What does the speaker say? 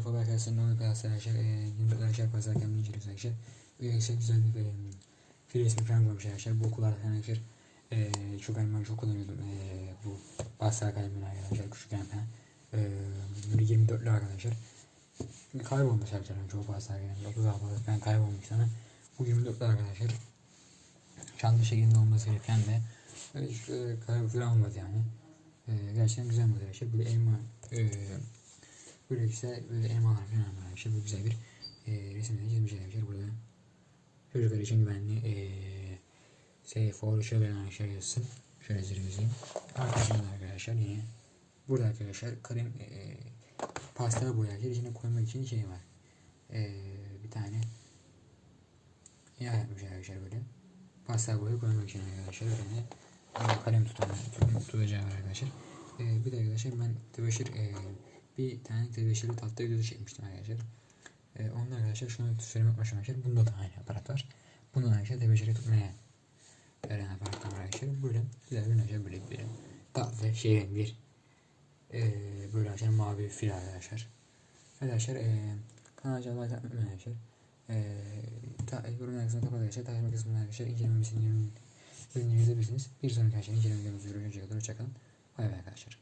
arkadaşlar Faber Castell'in onu kıyaslar arkadaşlar. E, 24 arkadaşlar pazar kemini inceliyoruz arkadaşlar. Arkadaşlar güzel bir e, bir resmi falan koymuş arkadaşlar. Bu falan arkadaşlar. E, çok ben çok kullanıyordum. E, bu pastel kalemini arkadaşlar küçükken falan. E, böyle 24'lü arkadaşlar. Şimdi kaybolmuş arkadaşlar. Çok fazla arkadaşlar. 30 haftalık falan kaybolmuş sana. Bu 24'lü arkadaşlar. Şanlı şeklinde olması gereken de e, kaybı falan olmadı yani. E, gerçekten güzel model arkadaşlar. Böyle elma e, böyle güzel böyle elmalar falan var arkadaşlar. Böyle güzel bir e, resimleri çizmiş arkadaşlar burada. Çocuklar için güvenli e, say for children arkadaşlar yazsın. Şöyle zirvezeyim. Arkasında arkadaşlar yine burada arkadaşlar kalem e, pastel boya arkadaşlar içine koymak için şey var. E, bir tane yağ yapmış arkadaşlar böyle. Pastel boya koymak için arkadaşlar bir tane e, kalem tutan tutacağı var arkadaşlar. E, bir de arkadaşlar ben tebeşir e, bir tane tebeşirli tatlı videosu çekmiştim arkadaşlar. E, onun arkadaşlar şunu söylemek başım arkadaşlar. Bunda da aynı aparat var. Bundan arkadaşlar tebeşiri tutmaya veren aparat var arkadaşlar. Böyle güzel bir arkadaşlar böyle bir tatlı şirin bir e, böyle arkadaşlar mavi fil arkadaşlar. Arkadaşlar e, kanala like atmayı arkadaşlar. E, ta, yorum kısmına kapat arkadaşlar. Takip kısmına arkadaşlar incelemesini ürünleri izleyebilirsiniz. Bir sonraki arkadaşlar inceleme videomuzda görüşecek kadar hoşçakalın. Bay bay arkadaşlar.